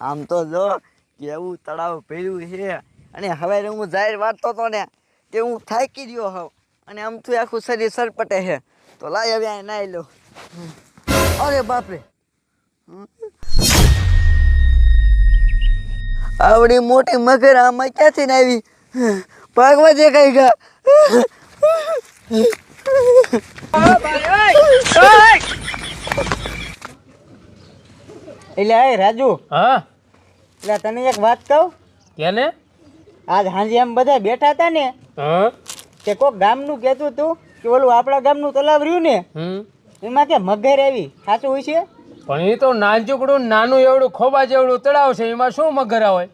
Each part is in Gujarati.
આમ તો જો કેવું તળાવ ભર્યું છે. અને હવે હું જાહેર વાંચતો હતો ને કે હું થાકી ગયો હોઉં. અને આમ તો આખું શરીર સરપટે છે. તો લાય હવે અહીં નાઈ લો. અરે બાપરે. આવડી મોટી મગર આમાં ક્યાંથી આવી ભાગવા દેખાઈ ગયા એટલે એ રાજુ. હા. એટલે તને એક વાત કહું? કેને? આજ હાંજે એમ બધા બેઠા હતા ને હા. કે કોક ગામનું કહેતું તું કે ઓલું આપણા ગામનું તલાવ રહ્યું ને એમાં કે મગર આવી. સાચું હોય છે? પણ એ તો નાનચુકડું નાનું એવડું ખોબા જેવડું તળાવ છે એમાં શું મગર હોય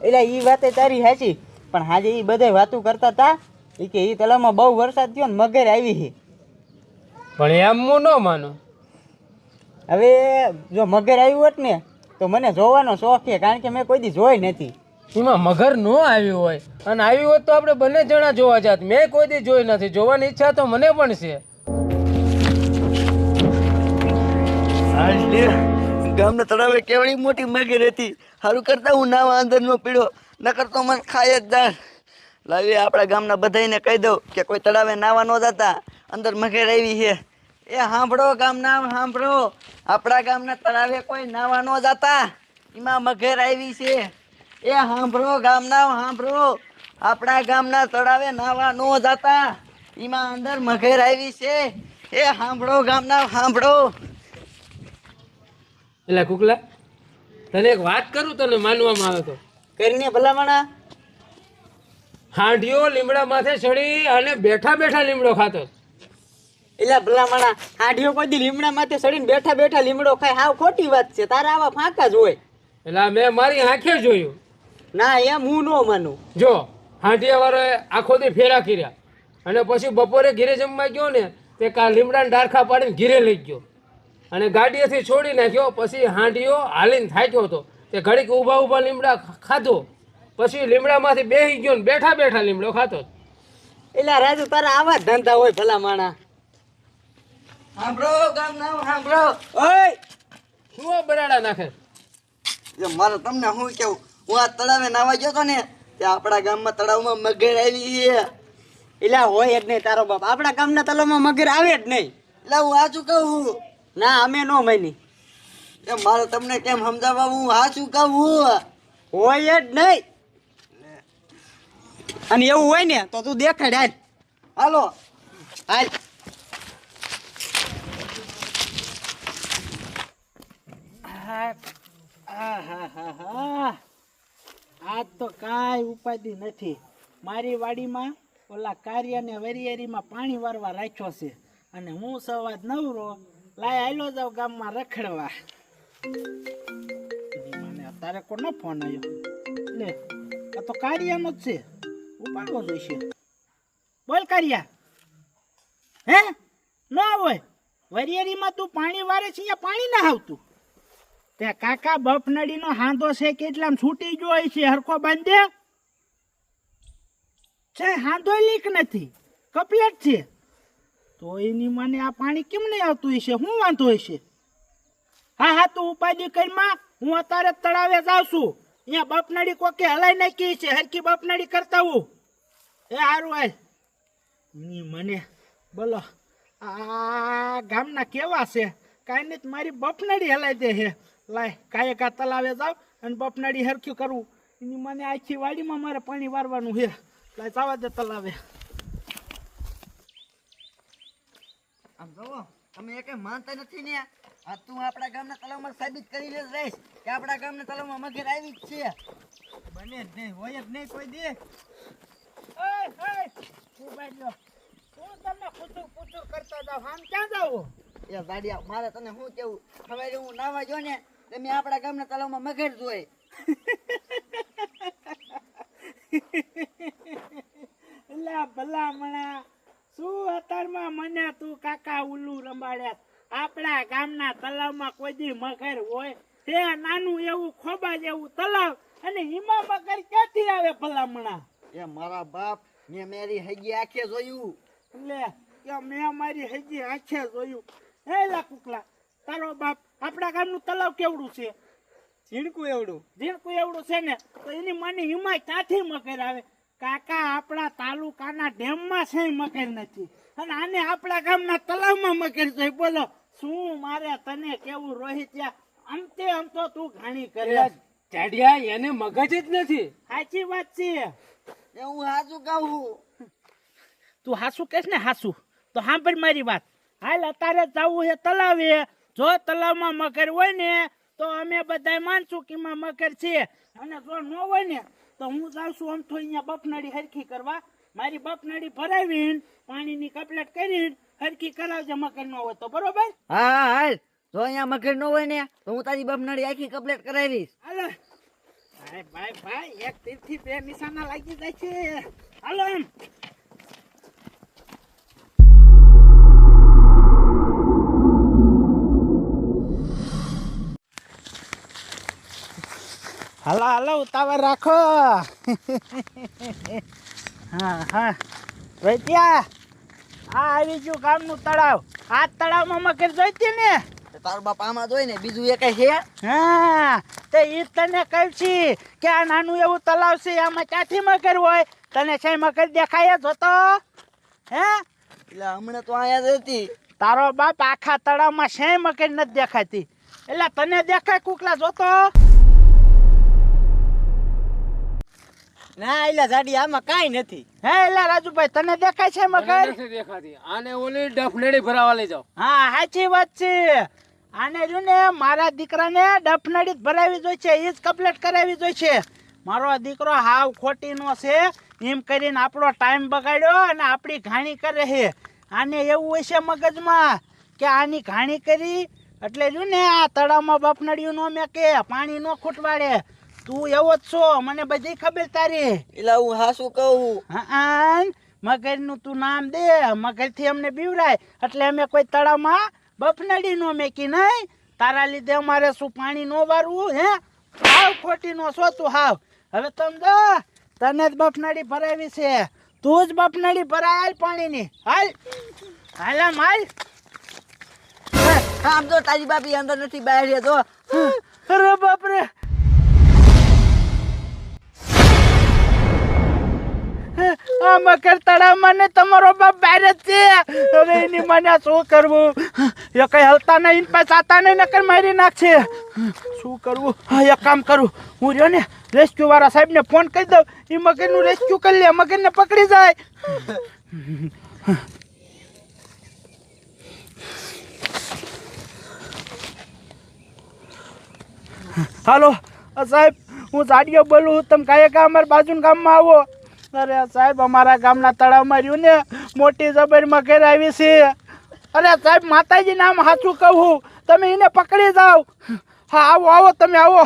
એટલે એ વાતે તારી સાચી. પણ હાજે એ બધા વાતું કરતા હતા એ કે એ તળાવમાં બહુ વરસાદ થયો ને મગર આવી છે. પણ એમ હું ન માનું. હવે જો મગર આવ્યું હોત ને તો મને જોવાનો શોખ છે કારણ કે મેં કોઈ દી જોઈ નથી. એમાં મગર ન આવ્યું હોય. અને આવ્યું હોત તો આપણે બંને જણા જોવા જાત. મેં કોઈ દી જોઈ નથી. જોવાની ઈચ્છા તો મને પણ છે. ગામના તળાવે કેવડી મોટી મગર હતી. સારું કરતા હું નાવા અંદર નો ન નકર તો મને ખાય જ દાળ લાવી આપણા ગામના બધાને કહી દઉં કે કોઈ તળાવે નાવા ન જતા. અંદર મગર આવી છે. એ સાંભળો ગામના સાંભળો આપણા ગામના તળાવે કોઈ નાવા ન જતા. એમાં મગર આવી છે. એ સાંભળો ગામના સાંભળો આપણા ગામના તળાવે નાવા ન જતા. એમાં અંદર મગર આવી છે. એ સાંભળો ગામના સાંભળો એટલે કુકલા તને એક વાત કરું તને માનવામાં આવે તો? કરીને ભલામણા. હાંડિયો લીમડા માથે ચડી અને બેઠા બેઠા લીમડો ખાતો એલા ભલામણા હાંડીઓ કોઈ લીમડા માથે સડીને બેઠા બેઠા લીમડો ખાય. હાવ ખોટી વાત છે. તારા આવા ફાંકા જ હોય. એટલે મેં મારી આંખે જોયું. ના એમ હું ન માનું. જો હાંડિયા વાળો આખો દી ફેરા કર્યા. અને પછી બપોરે ઘીરે જમવા ગયો ને તે કા લીમડાના ડારખા પાડીને ઘીરે લઈ ગયો. અને ગાડીએથી છોડી નાખ્યો પછી હાંડિયો હાલીને થાક્યો હતો. તે ઘડીક ઊભા ઊભા લીમડા ખાધો. પછી લીમડામાંથી બેસી ગયો ને બેઠા બેઠા લીમડો ખાતો. એટલે રાજુ તારા આવા જ ધંધા હોય ભલામણા. સાંભળો ગામના સાંભળો ઓય! શું બરાડા નાખે? એટલે મારે તમને શું કેવું હું આ તળાવે નાવા ગયો તો ને તે આપણા ગામમાં તળાવમાં મગર આવી છે. હોય જ નહીં તારો બાપ. આપણા ગામના તળાવમાં મગર આવે જ નહીં. એટલે હું સાચું કહું? ના અમે નો માની. એ મારે તમને કેમ સમજાવવા હું સાચું કહું? હોય જ નહીં. અને એવું હોય ને તો તું દેખાડ હાલ. હાલો. હાલ. આજ તો કાંઈ ઉપાધિ નથી. મારી વાડીમાં ઓલા કાર્યને વરિયેરીમાં પાણી વારવા રાખ્યો છે અને હું સવાર નવરો લાય આયલો જાવ ગામમાં રખડવા. તારે અત્યારે કોનો ફોન આવ્યો લે, આ તો કાર્યનો જ છે. ઉપાડવો જોઈશે. બોલ કાર્યા. હે? ન હોય. વરિયેરીમાં તું પાણી વારે છે, અહીંયા પાણી ના આવતું. તે કાકા બફનડીનો હાંધો છે કેટલામ છૂટી ગયો હોય છે, હરખો બાંધે? છે, હાંધો લીક નથી. કપલેટ છે. તો એની મને આ પાણી કેમ નહીં આવતું હશે? શું વાંધો હશે? હા હા, તું ઉપાધિ કરીમાં. હું અત્યારે તળાવે જાઉં છું. અહીંયા બફનડી કોકે હલાઈ નાખી છે હરકી બફનડી કરતા હું એ સારું હાલ. ની મને, બોલો, આ ગામના કેવા છે? કાંઈ નહીં, મારી બફનડી હલાઈ દે છે. લાય કાંઈ કા તલાવે જાવ અને બપનાડી હરખ્યું કરવું એની મને આખી વાડીમાં મારે પાણી વારવાનું છે. લાય જવા દે તલાવે. આમ જોવો તમે એ કઈ માનતા નથી ને? આ તું આપણા ગામના તલાવમાં સાબિત કરી લે રહીશ કે આપણા ગામના તલાવમાં મગર આવી જ છે. બને જ નહીં હોય જ નહીં કોઈ દે. હું તમને પૂછું પૂછું કરતા જાવ આમ ક્યાં જાવ એ મારે તને શું કેવું હવે હું નાવા જો ને તો મેં આપણા ગામના તળાવમાં મગર જોઈ એલા ભલામણા શું અતારમાં મને તું કાકા ઉલ્લુ રંબાડ્યા આપણા ગામના તળાવમાં કોઈ દી મગર હોય? તે નાનું એવું ખોબા જેવું તલાવ અને હિમા મગર ક્યાંથી આવે ભલામણા એ મારા બાપ મેં મારી હગી આંખે જોયું. લે કે મેં મારી હજી આંખે જોયું. હે લા કુકલા તારો બાપ આપણા ગામનું તલાવ કેવડું છે? ઝીણકું એવડું. ઝીણકું એવડું છે ને તો એની માની હિમાય ત્યાંથી મકર આવે? કાકા આપણા તાલુકાના ડેમમાં છે મગર નથી. અને આને આપણા ગામના તલાવમાં મગર છે. બોલો શું મારે તને કેવું રોહિત્યા અંતે આમ તો તું ઘાણી કરે. જાડિયા એને મગજ જ નથી. સાચી વાત છે. એ હું હાસુ કહું તું હાસુ કહેશ ને હાસુ. તો સાંભળ મારી વાત. હાલ અત્યારે જવું છે તલાવે જો તલાવમાં મકર હોય ને તો અમે બધા માનશું કે મકર છે. અને જો ન હોય ને તો હું જાઉં છું આમ તો અહીંયા બફનાળી હરખી કરવા. મારી બફનાળી ભરાવીને પાણીની કપલેટ કરીને હરખી કરાવજે મકર ન હોય તો બરોબર? હા હા હાલ. જો અહીંયા મગર ન હોય ને તો હું તારી બફનાળી આખી કપલેટ કરાવીશ. હાલો. ભાઈ ભાઈ ભાઈ એક તીરથી બે નિશાના લાગી જાય છે. હાલો એમ હાલો હાલો ઉતાવળ રાખો. હા હા. વૈદ્યા આ આવી ગયું ગામનું તળાવ. આ તળાવમાં મકર જોઈતી ને? તારો બાપ આમાં જોઈ ને બીજું એ કઈ છે? હા તે એ તને કહ્યું છે કે આ નાનું એવું તળાવ છે આમાં ક્યાંથી મકર હોય? તને છે મકર દેખાય જ હતો? હે? એટલે હમણાં તો અહીંયા જ હતી. તારો બાપ આખા તળાવમાં છે મકર નથી દેખાતી. એટલે તને દેખાય કુકલા જોતો? ના એટલે સાડી આમાં કાંઈ નથી. હે એટલે રાજુભાઈ તને દેખાય છે મકર નથી દેખાતી. આને ઓલી ડફનેડી ભરાવા લઈ જાઓ. હા સાચી વાત છે. આને જો ને મારા દીકરાને ડફનેડી જ ભરાવી જોઈ છે એ જ કમ્પ્લીટ કરાવી જોઈ છે. મારો દીકરો હાવ ખોટીનો છે. એમ કરીને આપણો ટાઈમ બગાડ્યો અને આપણી ઘાણી કરે છે. આને એવું હોય છે મગજમાં કે આની ઘાણી કરી એટલે જો ને આ તળાવમાં બફનડિયું નો મેં કે પાણી નો ખૂટવાડે. તું એવો જ છો મને બધી ખબર તારી. એટલે હું હાસું કહું? હા મગરનું તું નામ દે મગરથી અમને બીવરાય એટલે અમે કોઈ તળાવમાં બફનડી નો મેકી નહીં તારા લીધે અમારે શું પાણી નો વારવું હે? હાવ ખોટી નો છો તું હાવ. હવે તમ દો તને જ બફનડી ભરાવી છે. તું જ બફનડી ભરાય હાલ પાણીની. હાલ. હાલ આમ હાલ આમ તો તારી બાપી અંદર નથી બહાર જો અરે બાપરે. આ મકર તળાવમાં ને તમારો બાપ બહાર જ છે. હવે એની મને શું કરવું? એ કઈ હલતા નહીં પાસે આતા નહીં, નકર મારી નાખશે. શું કરવું? હા, એક કામ કરું. હું રહ્યો ને રેસ્ક્યુ વાળા સાહેબને ફોન કરી દઉં. એ મગરનું રેસ્ક્યુ કરી લે, મગરને પકડી જાય. હાલો સાહેબ, હું જાડિયો બોલું તમે કાંઈ કામ અમારા બાજુના ગામમાં આવો. અરે સાહેબ, અમારા ગામના તળાવમાં રહ્યું ને, મોટી જબરમાં ઘેર આવી છે. અરે સાહેબ, માતાજી નામ સાચું કહું, તમે એને પકડી જાઓ. હા, આવો આવો, તમે આવો.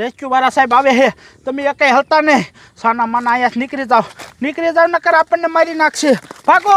રેસ્ક્યુ વાળા સાહેબ આવે હે તમે એ કંઈ હલતા નહીં. સાના માના અહીંયા નીકળી જાઓ. નીકળી જાઓ, નકર આપણને મારી નાખશે. ભાગો.